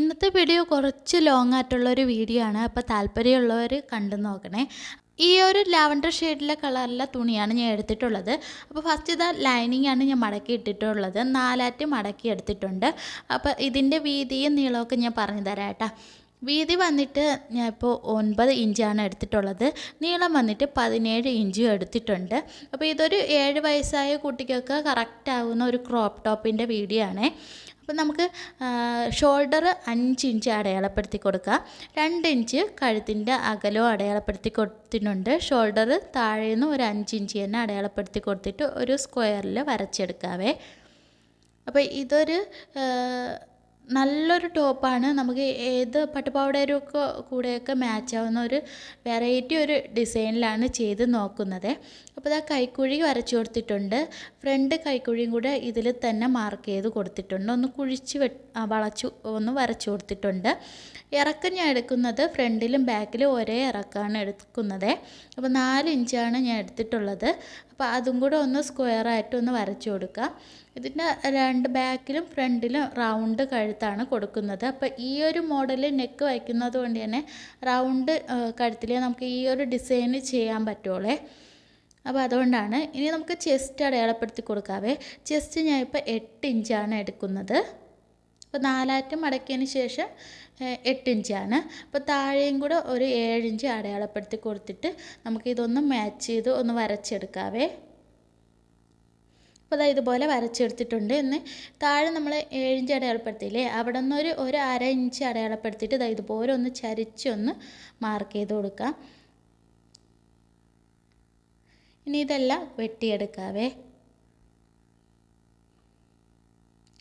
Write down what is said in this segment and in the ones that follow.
ഇന്നത്തെ വീഡിയോ കുറച്ച് ലോങ് ആയിട്ടുള്ളൊരു വീഡിയോ ആണ്. അപ്പോൾ താല്പര്യമുള്ളവർ കണ്ടു നോക്കണേ. ഈ ഒരു ലാവൻഡർ ഷെയ്ഡിലെ കളറിലെ തുണിയാണ് ഞാൻ എടുത്തിട്ടുള്ളത്. അപ്പോൾ ഫസ്റ്റ് ഇതാ ലൈനിങ് ആണ് ഞാൻ മടക്കി ഇട്ടിട്ടുള്ളത്. നാലാറ്റ് മടക്കി എടുത്തിട്ടുണ്ട്. അപ്പോൾ ഇതിന്റെ വീതിയും നീളമൊക്കെ ഞാൻ പറഞ്ഞു തരാം കേട്ടോ. വീതി വന്നിട്ട് ഞാൻ ഇപ്പോൾ ഒൻപത് ഇഞ്ചാണ് എടുത്തിട്ടുള്ളത്. നീളം വന്നിട്ട് പതിനേഴ് ഇഞ്ചും എടുത്തിട്ടുണ്ട്. അപ്പോൾ ഇതൊരു ഏഴ് വയസ്സായ കുട്ടിക്കൊക്കെ കറക്റ്റ് ആവുന്ന ഒരു ക്രോപ്പ് ടോപ്പിന്റെ വീഡിയോ ആണേ. അപ്പോൾ നമുക്ക് ഷോൾഡർ അഞ്ച് ഇഞ്ച് അടയാളപ്പെടുത്തി കൊടുക്കുക രണ്ട് ഇഞ്ച് കഴുത്തിന്റെ അകലവും അടയാളപ്പെടുത്തി കൊടുത്തിട്ടുണ്ട്. ഷോൾഡർ താഴെ നിന്ന് ഒരു അഞ്ച് ഇഞ്ച് തന്നെ അടയാളപ്പെടുത്തി കൊടുത്തിട്ട് ഒരു സ്ക്വയറിൽ വരച്ചെടുക്കാവേ. അപ്പോൾ ഇതൊരു നല്ലൊരു ടോപ്പാണ്. നമുക്ക് ഏത് പട്ടുപാവടയൊക്കെ കൂടെയൊക്കെ മാച്ച് ആവുന്ന ഒരു വെറൈറ്റി ഒരു ഡിസൈനിലാണ് ചെയ്ത് നോക്കുന്നത്. അപ്പോൾ ഇതാ കൈക്കുഴി വരച്ചു കൊടുത്തിട്ടുണ്ട്. ഫ്രണ്ട് കൈക്കുഴിയും കൂടെ ഇതിൽ തന്നെ മാർക്ക് ചെയ്ത് കൊടുത്തിട്ടുണ്ട്. ഒന്ന് കുഴിച്ച് വളച്ചു ഒന്ന് വരച്ചു കൊടുത്തിട്ടുണ്ട്. ഇറക്കം ഞാൻ എടുക്കുന്നത് ഫ്രണ്ടിലും ബാക്കിലും ഒരേ ഇറക്കമാണ് എടുക്കുന്നത്. അപ്പോൾ നാല് ഇഞ്ചാണ് ഞാൻ എടുത്തിട്ടുള്ളത്. അപ്പോൾ അതും കൂടെ ഒന്ന് സ്ക്വയറായിട്ട് ഒന്ന് വരച്ചു കൊടുക്കുക ഇതിന്റെ രണ്ട് ബാക്കിലും ഫ്രണ്ടിലും റൗണ്ട് കഴുത്താണ് കൊടുക്കുന്നത്. അപ്പോൾ ഈ ഒരു മോഡൽ നെക്ക് വയ്ക്കുന്നത് കൊണ്ട് തന്നെ റൗണ്ട് കഴുത്തിൽ നമുക്ക് ഈ ഒരു ഡിസൈൻ ചെയ്യാൻ പറ്റുള്ളേ അപ്പോൾ അതുകൊണ്ടാണ് ഇനി നമുക്ക് ചെസ്റ്റ് അടയാളപ്പെടുത്തി കൊടുക്കാവേ. ചെസ്റ്റ് ഞാൻ ഇപ്പോൾ എട്ട് ഇഞ്ചാണ് എടുക്കുന്നത്. അപ്പോൾ നാലാറ്റം അടക്കിയതിന് ശേഷം എട്ട് ഇഞ്ചാണ്. അപ്പോൾ താഴെയും കൂടെ ഒരു ഏഴ് ഇഞ്ച് അടയാളപ്പെടുത്തി കൊടുത്തിട്ട് നമുക്കിതൊന്ന് മാച്ച് ചെയ്ത് ഒന്ന് വരച്ചെടുക്കാവേ. അപ്പോൾ അതാ ഇതുപോലെ വരച്ചെടുത്തിട്ടുണ്ട്. എന്ന് താഴെ നമ്മൾ ഏഴിഞ്ച് അടയാളപ്പെടുത്തിയില്ലേ? അവിടെ നിന്ന് ഒരു അര ഇഞ്ച് അടയാളപ്പെടുത്തിയിട്ട് ഇതാ ഇതുപോലെ ഒന്ന് ചരിച്ചൊന്ന് മാർക്ക് ചെയ്ത് കൊടുക്കാം. ഇനി ഇതെല്ലാം വെട്ടിയെടുക്കാവേ.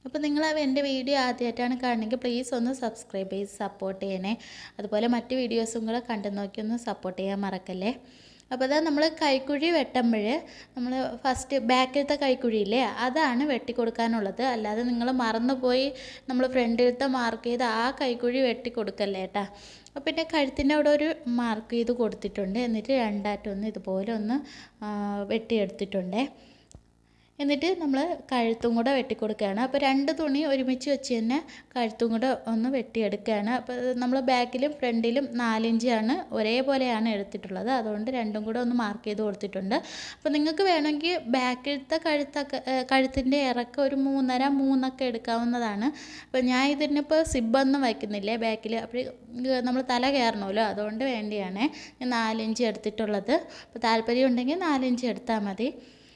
അപ്പോൾ നിങ്ങൾ എന്റെ വീഡിയോ ആദ്യമായിട്ടാണ് കാണണമെങ്കിൽ പ്ലീസ് ഒന്ന് സബ്സ്ക്രൈബ് ചെയ്ത് സപ്പോർട്ട് ചെയ്യണേ. അതുപോലെ മറ്റ് വീഡിയോസും കൂടെ കണ്ടു നോക്കി ഒന്ന് സപ്പോർട്ട് ചെയ്യാൻ മറക്കല്ലേ? അപ്പോൾ അതാ നമ്മൾ കൈക്കുഴി വെട്ടുമ്പോൾ നമ്മൾ ഫസ്റ്റ് ബാക്കിലത്തെ കൈക്കുഴിയില്ലേ അതാണ് വെട്ടിക്കൊടുക്കാനുള്ളത്. അല്ലാതെ നിങ്ങൾ മറന്നുപോയി നമ്മൾ ഫ്രണ്ടിലത്തെ മാർക്ക് ചെയ്ത് ആ കൈക്കുഴി വെട്ടിക്കൊടുക്കല്ലേ കേട്ടാ അപ്പോൾ പിന്നെ കഴുത്തിന്റെ അവിടെ ഒരു മാർക്ക് ചെയ്ത് കൊടുത്തിട്ടുണ്ട്. എന്നിട്ട് രണ്ടായിട്ടൊന്ന് ഇതുപോലെ ഒന്ന് വെട്ടിയെടുത്തിട്ടുണ്ടേ. എന്നിട്ട് നമ്മൾ കഴുത്തും കൂടെ വെട്ടിക്കൊടുക്കുകയാണ്. അപ്പോൾ രണ്ട് തുണി ഒരുമിച്ച് വെച്ച് തന്നെ കഴുത്തും കൂടെ ഒന്ന് വെട്ടിയെടുക്കുകയാണ്. അപ്പോൾ നമ്മൾ ബാക്കിലും ഫ്രണ്ടിലും നാലിഞ്ചാണ് ഒരേപോലെയാണ് എടുത്തിട്ടുള്ളത്. അതുകൊണ്ട് രണ്ടും കൂടെ ഒന്ന് മാർക്ക് ചെയ്ത് കൊടുത്തിട്ടുണ്ട്. അപ്പോൾ നിങ്ങൾക്ക് വേണമെങ്കിൽ ബാക്കിലത്തെ കഴുത്തൊക്കെ കഴുത്തിന്റെ ഇറക്കം ഒരു മൂന്നര മൂന്നൊക്കെ എടുക്കാവുന്നതാണ്. അപ്പോൾ ഞാൻ ഇതിനിപ്പോൾ സിബൊന്നും വയ്ക്കുന്നില്ലേ ബാക്കിൽ അപ്പോൾ നമ്മൾ തല കയറണമല്ലോ അതുകൊണ്ട് വേണ്ടിയാണ് ഞാൻ നാലിഞ്ച് എടുത്തിട്ടുള്ളത്. അപ്പോൾ താല്പര്യം ഉണ്ടെങ്കിൽ നാലിഞ്ച് എടുത്താൽ മതി.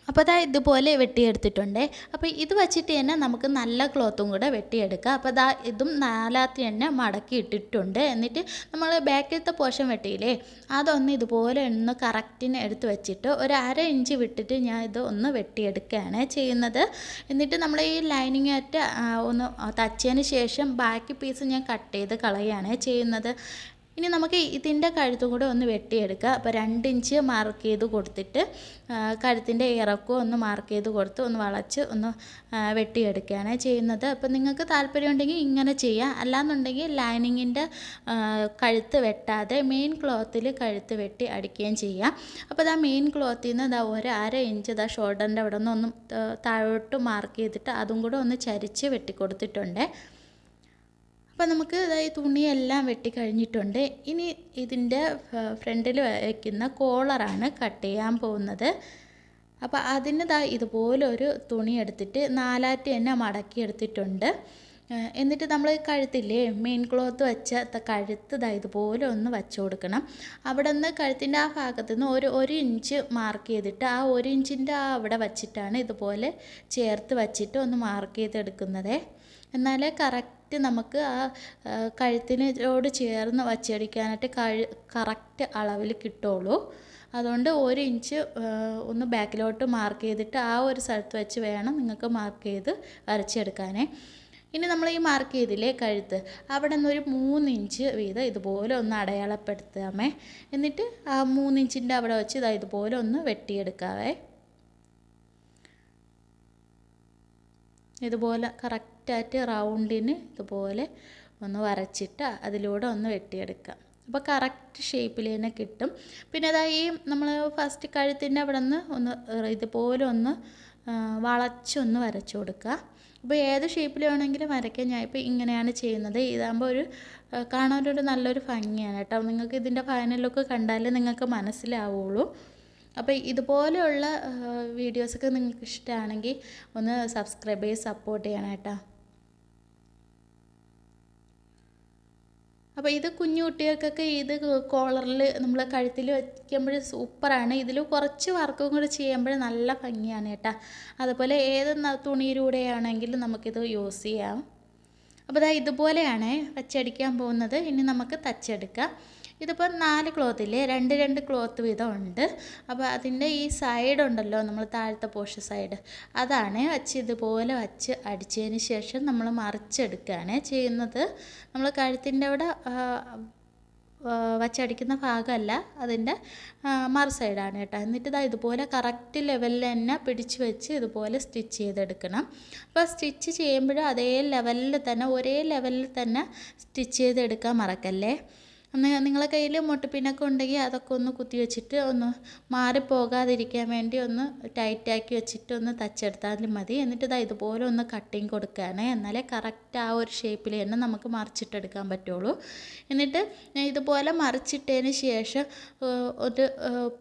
അപ്പോൾ അതാ ഇതുപോലെ വെട്ടിയെടുത്തിട്ടുണ്ട്. അപ്പോൾ ഇത് വെച്ചിട്ട് തന്നെ നമുക്ക് നല്ല ക്ലോത്തും കൂടെ വെട്ടിയെടുക്കാം. അപ്പോൾ അതാ ഇതും നാലാത്തി തന്നെ മടക്കി ഇട്ടിട്ടുണ്ട്. എന്നിട്ട് നമ്മൾ ബാക്കിലത്തെ പോർഷൻ വെട്ടിയില്ലേ അതൊന്ന് ഇതുപോലെ ഒന്ന് കറക്റ്റിന് എടുത്ത് വെച്ചിട്ട് ഒരു അര ഇഞ്ച് വിട്ടിട്ട് ഞാൻ ഇത് ഒന്ന് വെട്ടിയെടുക്കുകയാണ് ചെയ്യുന്നത്. എന്നിട്ട് നമ്മൾ ഈ ലൈനിങ് ആയിട്ട് ഒന്ന് തച്ചതിന് ശേഷം ബാക്കി പീസ് ഞാൻ കട്ട് ചെയ്ത് കളയുകയാണ് ചെയ്യുന്നത്. ഇനി നമുക്ക് ഇതിന്റെ കഴുത്തും കൂടെ ഒന്ന് വെട്ടിയെടുക്കുക. അപ്പോൾ രണ്ട് ഇഞ്ച് മാർക്ക് ചെയ്ത് കൊടുത്തിട്ട് കഴുത്തിന്റെ ഇറക്കവും ഒന്ന് മാർക്ക് ചെയ്ത് കൊടുത്ത് ഒന്ന് വളച്ച് ഒന്ന് വെട്ടിയെടുക്കുകയാണ് ചെയ്യുന്നത്. അപ്പോൾ നിങ്ങൾക്ക് താല്പര്യം ഉണ്ടെങ്കിൽ ഇങ്ങനെ ചെയ്യാം. അല്ലാന്നുണ്ടെങ്കിൽ ലൈനിങ്ങിന്റെ കഴുത്ത് വെട്ടാതെ മെയിൻ ക്ലോത്തിൽ കഴുത്ത് വെട്ടി അടിക്കുകയും ചെയ്യാം. അപ്പോൾ ഇതാ മെയിൻ ക്ലോത്തിൽ നിന്ന് ഇതാ ഒരു അര ഇഞ്ച് ഇതാ ഷോൾഡറിന്റെ അവിടെ നിന്ന് ഒന്ന് താഴോട്ട് മാർക്ക് ചെയ്തിട്ട് അതും കൂടെ ഒന്ന് ചരിച്ച് വെട്ടിക്കൊടുത്തിട്ടുണ്ട്. അപ്പോൾ നമുക്ക് ഈ തുണിയെല്ലാം വെട്ടിക്കഴിഞ്ഞിട്ടുണ്ട്. ഇനി ഇതിന്റെ ഫ്രണ്ടിൽ വയ്ക്കുന്ന കോളറാണ് കട്ട് ചെയ്യാൻ പോകുന്നത്. അപ്പോൾ അതിന് ദാ ഇതുപോലെ ഒരു തുണി എടുത്തിട്ട് നാലാറ്റി തന്നെ മടക്കി എടുത്തിട്ടുണ്ട്. എന്നിട്ട് നമ്മൾ കഴുത്തില്ലേ മെയിൻ ക്ലോത്ത് വെച്ച കഴുത്ത് ദാ ഇതുപോലെ ഒന്ന് വച്ചു കൊടുക്കണം. അവിടെ നിന്ന് കഴുത്തിന്റെ ആ ഭാഗത്ത് നിന്ന് ഒരു ഒരു ഇഞ്ച് മാർക്ക് ചെയ്തിട്ട് ആ ഒരു ഇഞ്ചിന്റെ ആ അവിടെ വച്ചിട്ടാണ് ഇതുപോലെ ചേർത്ത് വച്ചിട്ട് ഒന്ന് മാർക്ക് ചെയ്തെടുക്കുന്നത്. എന്നാലേ കറക്റ്റ് നമുക്ക് ആ കഴുത്തിനോട് ചേർന്ന് വച്ചടിക്കാനായിട്ട് കഴു കറക്റ്റ് അളവിൽ കിട്ടുള്ളൂ. അതുകൊണ്ട് ഒരു ഇഞ്ച് ഒന്ന് ബാക്കിലോട്ട് മാർക്ക് ചെയ്തിട്ട് ആ ഒരു സ്ഥലത്ത് വെച്ച് വേണം നിങ്ങൾക്ക് മാർക്ക് ചെയ്ത് വരച്ചെടുക്കാനേ. ഇനി നമ്മൾ ഈ മാർക്ക് ചെയ്തില്ലേ കഴുത്ത്? അവിടെ നിന്ന് ഒരു മൂന്ന് ഇഞ്ച് വീതം ഇതുപോലെ ഒന്ന് അടയാളപ്പെടുത്താമേ എന്നിട്ട് ആ മൂന്ന് ഇഞ്ചിന്റെ അവിടെ വെച്ച് ഇതാ ഇതുപോലെ ഒന്ന് വെട്ടിയെടുക്കാവേ. ഇതുപോലെ കറക്റ്റായിട്ട് റൗണ്ടിന് ഇതുപോലെ ഒന്ന് വരച്ചിട്ട് അതിലൂടെ ഒന്ന് വെട്ടിയെടുക്കാം അപ്പോൾ കറക്റ്റ് ഷേപ്പിൽ തന്നെ കിട്ടും. പിന്നെ അതാ ഈ നമ്മൾ ഫസ്റ്റ് കഴുത്തിന്റെ അവിടെ നിന്ന് ഒന്ന് ഇതുപോലെ ഒന്ന് വളച്ചൊന്ന് വരച്ചു കൊടുക്കുക. അപ്പോൾ ഏത് ഷേപ്പിൽ വേണമെങ്കിലും വരയ്ക്കാൻ ഞാൻ ഇപ്പോൾ ഇങ്ങനെയാണ് ചെയ്യുന്നത്. ഇതാകുമ്പോൾ ഒരു കാണാനൊരു നല്ലൊരു ഭംഗിയാണ് കേട്ടോ. നിങ്ങൾക്ക് ഇതിന്റെ ഫൈനൽ ലുക്ക് കണ്ടാലേ നിങ്ങൾക്ക് മനസ്സിലാവുള്ളൂ. അപ്പോൾ ഇതുപോലെയുള്ള വീഡിയോസൊക്കെ നിങ്ങൾക്ക് ഇഷ്ടമാണെങ്കിൽ ഒന്ന് സബ്സ്ക്രൈബ് ചെയ്ത് സപ്പോർട്ട് ചെയ്യണം കേട്ടോ. അപ്പോൾ ഇത് കുഞ്ഞു കുട്ടികൾക്കൊക്കെ ഇത് കോളറിൽ നമ്മൾ കഴുത്തിൽ വയ്ക്കുമ്പോൾ സൂപ്പറാണ്. ഇതിൽ കുറച്ച് വർക്കും കൂടി ചെയ്യുമ്പോൾ നല്ല ഭംഗിയാണ് കേട്ടോ. അതുപോലെ ഏത് തുണിയിലൂടെയാണെങ്കിലും നമുക്കിത് യൂസ് ചെയ്യാം. അപ്പോൾ ഇതാ ഇതുപോലെയാണ് വച്ചടിക്കാൻ പോകുന്നത്. ഇനി നമുക്ക് തച്ചെടുക്കാം. ഇതിപ്പോൾ നാല് ക്ലോത്ത് ഇല്ലേ രണ്ട് രണ്ട് ക്ലോത്ത് വീതം ഉണ്ട് അപ്പോൾ അതിന്റെ ഈ സൈഡ് ഉണ്ടല്ലോ നമ്മൾ താഴത്തെ പോഷ സൈഡ് അതാണ് വച്ച് ഇതുപോലെ വച്ച് അടിച്ചതിന് ശേഷം നമ്മൾ മറിച്ചെടുക്കുകയാണ് ചെയ്യുന്നത്. നമ്മൾ കഴുത്തിന്റെ അവിടെ വച്ചടിക്കുന്ന ഭാഗമല്ല അതിന്റെ മറു സൈഡാണ് കേട്ടോ. എന്നിട്ട് ഇതാ ഇതുപോലെ കറക്റ്റ് ലെവലിൽ തന്നെ പിടിച്ച് വെച്ച് ഇതുപോലെ സ്റ്റിച്ച് ചെയ്തെടുക്കണം. അപ്പോൾ സ്റ്റിച്ച് ചെയ്യുമ്പോഴും അതേ ലെവലിൽ തന്നെ ഒരേ ലെവലിൽ തന്നെ സ്റ്റിച്ച് ചെയ്തെടുക്കാൻ മറക്കല്ലേ? നിങ്ങളെ കയ്യിൽ മുട്ടുപിന്നൊക്കെ ഉണ്ടെങ്കിൽ അതൊക്കെ ഒന്ന് കുത്തി വെച്ചിട്ട് ഒന്ന് മാറിപ്പോകാതിരിക്കാൻ വേണ്ടി ഒന്ന് ടൈറ്റാക്കി വെച്ചിട്ട് ഒന്ന് തച്ചെടുത്താലും മതി. എന്നിട്ട് ഇതാ ഇതുപോലെ ഒന്ന് കട്ടിങ് കൊടുക്കുകയാണ്. എന്നാലേ കറക്റ്റ് ആ ഒരു ഷേപ്പിൽ തന്നെ നമുക്ക് മറിച്ചിട്ടെടുക്കാൻ പറ്റുള്ളൂ. എന്നിട്ട് ഇതുപോലെ മറിച്ചിട്ടതിന് ശേഷം ഒരു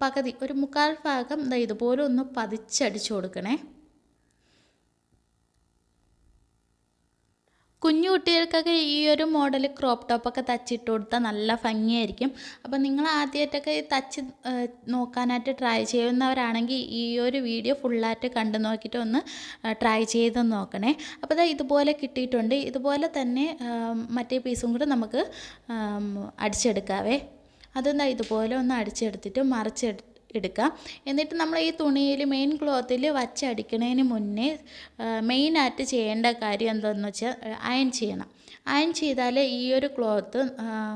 പകുതി ഒരു മുക്കാൽ ഭാഗം ഇതാ ഇതുപോലെ ഒന്ന് പതിച്ചടിച്ചു കൊടുക്കണേ. കുഞ്ഞു കുട്ടികൾക്കൊക്കെ ഈ ഒരു മോഡൽ ക്രോപ്പ് ടോപ്പൊക്കെ തച്ചിട്ട് കൊടുത്താൽ നല്ല ഭംഗിയായിരിക്കും. അപ്പോൾ നിങ്ങൾ ആദ്യമായിട്ടൊക്കെ തച്ച് നോക്കാനായിട്ട് ട്രൈ ചെയ്യുന്നവരാണെങ്കിൽ ഈ ഒരു വീഡിയോ ഫുള്ളായിട്ട് കണ്ടു നോക്കിയിട്ട് ഒന്ന് ട്രൈ ചെയ്ത് നോക്കണേ. അപ്പോൾ ദാ ഇതുപോലെ കിട്ടിയിട്ടുണ്ട്. ഇതുപോലെ തന്നെ മറ്റേ പീസും കൂടെ നമുക്ക് അടിച്ചെടുക്കാവേ. അതെന്താ ഇതുപോലെ ഒന്ന് അടിച്ചെടുത്തിട്ട് മറിച്ചെടു എടുക്കാം. എന്നിട്ട് നമ്മൾ ഈ തുണിയിൽ മെയിൻ ക്ലോത്തിൽ വച്ചടിക്കുന്നതിന് മുന്നേ മെയിനായിട്ട് ചെയ്യേണ്ട കാര്യം എന്താണെന്ന് വെച്ചാൽ അയൺ ചെയ്യണം. അയൺ ചെയ്താലേ ഈ ഒരു ക്ലോത്ത്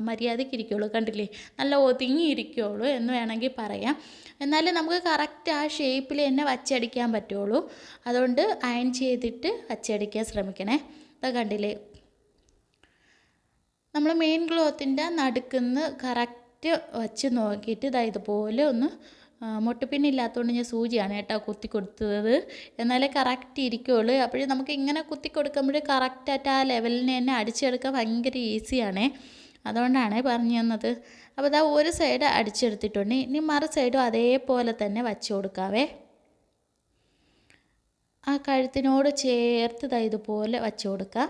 മര്യാദയ്ക്ക് ഇരിക്കുകയുള്ളൂ കണ്ടില്ലേ? നല്ല ഒതുങ്ങിയിരിക്കുകയുള്ളൂ എന്ന് വേണമെങ്കിൽ പറയാം. എന്നാലും നമുക്ക് കറക്റ്റ് ആ ഷേപ്പിൽ തന്നെ വച്ചടിക്കാൻ പറ്റുള്ളൂ. അതുകൊണ്ട് അയൺ ചെയ്തിട്ട് വച്ചടിക്കാൻ ശ്രമിക്കണേ. ഇതാ കണ്ടില്ലേ? നമ്മൾ മെയിൻ ക്ലോത്തിന്റെ നടുക്കുന്ന് കറക്റ്റ് വച്ച് നോക്കിയിട്ട് ഇതാ ഇതുപോലെ ഒന്ന് മുട്ടുപിന്നില്ലാത്തതുകൊണ്ട് ഞാൻ സൂചിയാണ് കേട്ടോ കുത്തി കൊടുത്തത് എന്നാലേ കറക്റ്റ് ഇരിക്കുകയുള്ളൂ അപ്പോഴേ നമുക്ക് ഇങ്ങനെ കുത്തി കൊടുക്കുമ്പോൾ കറക്റ്റായിട്ട് ആ ലെവലിന് തന്നെ അടിച്ചെടുക്കാൻ ഭയങ്കര ഈസിയാണ് അതുകൊണ്ടാണ് പറഞ്ഞു തന്നത്. അപ്പോൾ ഇതാ ഒരു സൈഡ് അടിച്ചെടുത്തിട്ടുണ്ട്. ഇനി മറു സൈഡും അതേപോലെ തന്നെ വച്ച് കൊടുക്കാവേ. ആ കഴുത്തിനോട് ചേർത്ത് ഇതുപോലെ വച്ച് കൊടുക്കാം.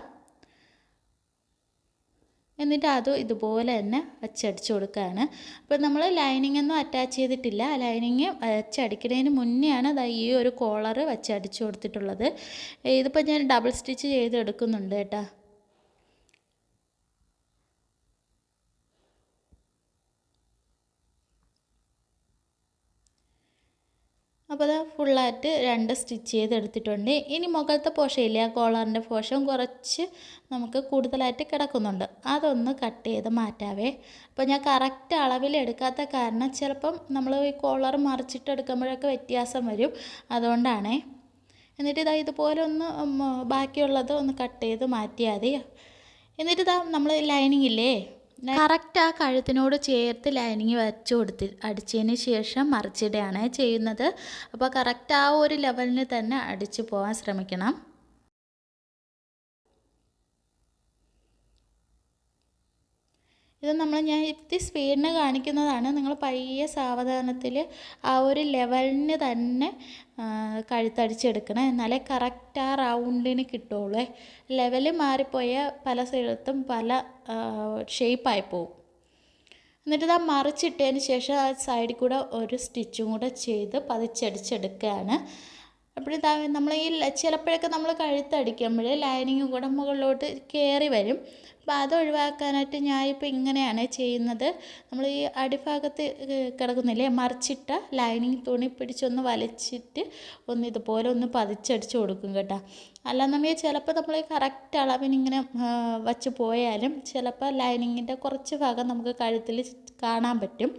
എന്നിട്ട് അതും ഇതുപോലെ തന്നെ വച്ചടിച്ച് കൊടുക്കുകയാണ്. അപ്പോൾ നമ്മൾ ലൈനിങ് ഒന്നും അറ്റാച്ച് ചെയ്തിട്ടില്ല. ലൈനിങ് വച്ചടിക്കുന്നതിന് മുന്നെയാണ് ദാ ഈ ഒരു കോളർ വച്ചടിച്ച് കൊടുത്തിട്ടുള്ളത്. ഇതിപ്പോൾ ഞാൻ ഡബിൾ സ്റ്റിച്ച് ചെയ്ത് എടുക്കുന്നുണ്ട് കേട്ടോ. അപ്പോൾ അത് ഫുള്ളായിട്ട് രണ്ട് സ്റ്റിച്ച് ചെയ്തെടുത്തിട്ടുണ്ട്. ഇനി മുകളത്തെ പോഷയില്ലേ? ആ കോളറിന്റെ പോഷം കുറച്ച് നമുക്ക് കൂടുതലായിട്ട് കിടക്കുന്നുണ്ട്. അതൊന്ന് കട്ട് ചെയ്ത് മാറ്റാവേ. അപ്പോൾ ഞാൻ കറക്റ്റ് അളവിൽ എടുക്കാത്ത കാരണം ചിലപ്പം നമ്മൾ ഈ കോളർ മറിച്ചിട്ട് എടുക്കുമ്പോഴൊക്കെ വ്യത്യാസം വരും. അതുകൊണ്ടാണേ. എന്നിട്ട് ഇതാ ഇതുപോലെ ഒന്ന് ബാക്കിയുള്ളത് ഒന്ന് കട്ട് ചെയ്ത് മാറ്റിയാൽ മതി. എന്നിട്ട് ഇതാ നമ്മൾ ലൈനിങ് ഇല്ലേ? കറക്റ്റ് ആ കഴുത്തിനോട് ചേർത്ത് ലൈനിങ് വെച്ച് കൊടുത്ത് അടിച്ചതിന് ശേഷം മറിച്ചിടുകയാണ് ചെയ്യുന്നത്. അപ്പോൾ കറക്റ്റ് ആ ഒരു ലെവലിന് തന്നെ അടിച്ചു പോകാൻ ശ്രമിക്കണം. ഇത് നമ്മൾ ഞാൻ ഇത്തിരി സ്പീഡിന് കാണിക്കുന്നതാണ്. നിങ്ങൾ പയ്യെ സാവധാനത്തിൽ ആ ഒരു ലെവലിന് തന്നെ കഴുത്തടിച്ചെടുക്കണം. എന്നാലേ കറക്റ്റ് ആ റൗണ്ടിന് കിട്ടുള്ളൂ. ലെവൽ മാറിപ്പോയ പല സ്ഥലത്തും പല ഷേപ്പായി പോവും. എന്നിട്ട് ഇതാ മറിച്ചിട്ടതിന് ശേഷം ആ സൈഡിൽ കൂടെ ഒരു സ്റ്റിച്ചും കൂടെ ചെയ്ത് പതിച്ചടിച്ചെടുക്കുകയാണ് അപ്പോഴിതാ നമ്മൾ ഈ ചിലപ്പോഴൊക്കെ നമ്മൾ കഴുത്തടിക്കുമ്പോൾ ലൈനിങ് കൂടെ മുകളിലോട്ട് കയറി വരും. അപ്പോൾ അത് ഒഴിവാക്കാനായിട്ട് ഞാനിപ്പോൾ ഇങ്ങനെയാണ് ചെയ്യുന്നത്. നമ്മൾ ഈ അടിഭാഗത്ത് കിടക്കുന്നില്ലേ മറിച്ചിട്ട ലൈനിങ് തുണി പിടിച്ചൊന്ന് വലിച്ചിട്ട് ഒന്ന് ഇതുപോലെ ഒന്ന് പതിച്ചടിച്ച് കൊടുക്കും കേട്ടോ. അല്ലാന്നുണ്ടെങ്കിൽ ചിലപ്പോൾ നമ്മൾ കറക്റ്റ് അളവിനിങ്ങനെ വച്ച് പോയാലും ചിലപ്പോൾ ലൈനിങ്ങിന്റെ കുറച്ച് ഭാഗം നമുക്ക് കഴുത്തിൽ കാണാൻ പറ്റും.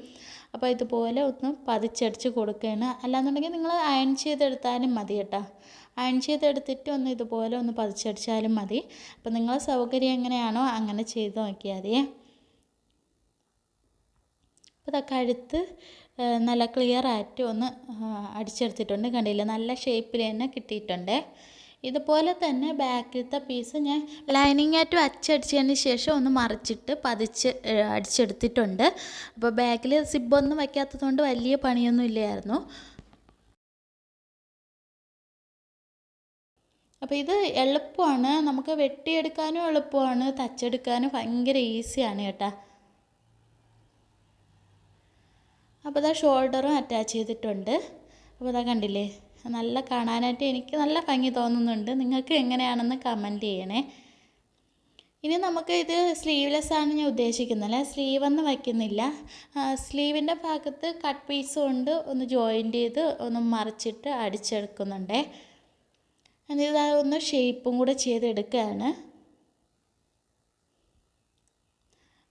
അപ്പോൾ ഇതുപോലെ ഒന്ന് പതിച്ചടിച്ച് കൊടുക്കുകയാണ്. അല്ലാന്നുണ്ടെങ്കിൽ നിങ്ങൾ അയൺ ചെയ്തെടുത്താലും മതി കേട്ടോ. അയൺ ചെയ്തെടുത്തിട്ട് ഒന്ന് ഇതുപോലെ ഒന്ന് പതിച്ചടിച്ചാലും മതി. അപ്പോൾ നിങ്ങളെ സൗകര്യം എങ്ങനെയാണോ അങ്ങനെ ചെയ്ത് നോക്കിയാൽ മതിയേ അപ്പോൾ ഇതാ കഴുത്ത് നല്ല ക്ലിയർ ആയിട്ട് ഒന്ന് അടിച്ചെടുത്തിട്ടുണ്ട്. കണ്ടില്ലേ? നല്ല ഷേപ്പിൽ തന്നെ കിട്ടിയിട്ടുണ്ട്. ഇതുപോലെ തന്നെ ബാക്കിലത്തെ പീസ് ഞാൻ ലൈനിങ് ആയിട്ട് അച്ചടിച്ചതിന് ശേഷം ഒന്ന് മറിച്ചിട്ട് പതിച്ച് അടിച്ചെടുത്തിട്ടുണ്ട്. അപ്പോൾ ബാക്കിൽ സിബൊന്നും വയ്ക്കാത്തതുകൊണ്ട് വലിയ പണിയൊന്നും ഇല്ലായിരുന്നു. അപ്പോൾ ഇത് എളുപ്പമാണ്. നമുക്ക് വെട്ടിയെടുക്കാനും എളുപ്പമാണ്. തച്ചെടുക്കാനും ഭയങ്കര ഈസിയാണ് കേട്ടോ. അപ്പോൾ ഇതാ ഷോൾഡറും അറ്റാച്ച് ചെയ്തിട്ടുണ്ട്. അപ്പോൾ ഇതാ കണ്ടില്ലേ? നല്ല കാണാനായിട്ട് എനിക്ക് നല്ല ഭംഗി തോന്നുന്നുണ്ട്. നിങ്ങൾക്ക് എങ്ങനെയാണെന്ന് കമന്റ് ചെയ്യണേ. ഇനി നമുക്ക് ഇത് സ്ലീവ്ലെസ് ആണ് ഞാൻ ഉദ്ദേശിക്കുന്നത്. സ്ലീവ് ഒന്നും വയ്ക്കുന്നില്ല. സ്ലീവിന്റെ ഭാഗത്ത് കട്ട് പീസ് കൊണ്ട് ഒന്ന് ജോയിന്റ് ചെയ്ത് ഒന്ന് മറിച്ചിട്ട് അടിച്ചെടുക്കുന്നുണ്ടേ. എന്നിട്ട് ഇതാ ഒന്ന് ഷേപ്പും കൂടെ ചെയ്തെടുക്കുകയാണ്.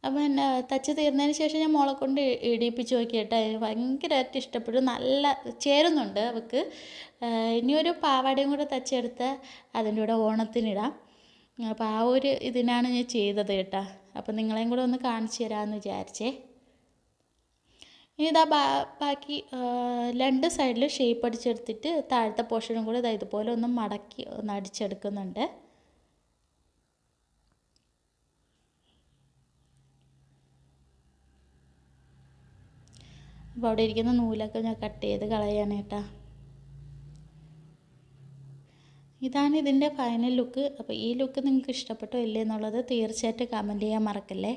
അപ്പം എന്നെ തച്ച് തീർന്നതിന് ശേഷം ഞാൻ മോളെ കൊണ്ട് ഇടിയിപ്പിച്ച് നോക്കി കേട്ടോ ഭയങ്കരമായിട്ട് ഇഷ്ടപ്പെട്ടു. നല്ല ചേരുന്നുണ്ട് അവൾക്ക്. ഇനിയൊരു പാവാടയും കൂടെ തച്ചെടുത്ത് അതിന്റെ കൂടെ ഓണത്തിനിടാം. അപ്പോൾ ആ ഒരു ഇതിനാണ് ഞാൻ ചെയ്തത് കേട്ടോ. അപ്പോൾ നിങ്ങളെയും കൂടെ ഒന്ന് കാണിച്ചു തരാമെന്ന് വിചാരിച്ചേ. ഇനി ഇതാ ബാ ബാക്കി രണ്ട് സൈഡിൽ ഷേപ്പ് അടിച്ചെടുത്തിട്ട് താഴത്തെ പോർഷനും കൂടെ ഇതാ ഇതുപോലെ ഒന്ന് മടക്കി ഒന്ന് അടിച്ചെടുക്കുന്നുണ്ട്. അപ്പോൾ അവിടെ ഇരിക്കുന്ന നൂലൊക്കെ ഞാൻ കട്ട് ചെയ്ത് കളയാനേട്ടാ ഇതാണ് ഇതിന്റെ ഫൈനൽ ലുക്ക് അപ്പോൾ ഈ ലുക്ക് നിങ്ങൾക്ക് ഇഷ്ടപ്പെട്ടോ ഇല്ലേ എന്നുള്ളത് തീർച്ചയായിട്ടും കമന്റ് ചെയ്യാൻ മറക്കല്ലേ.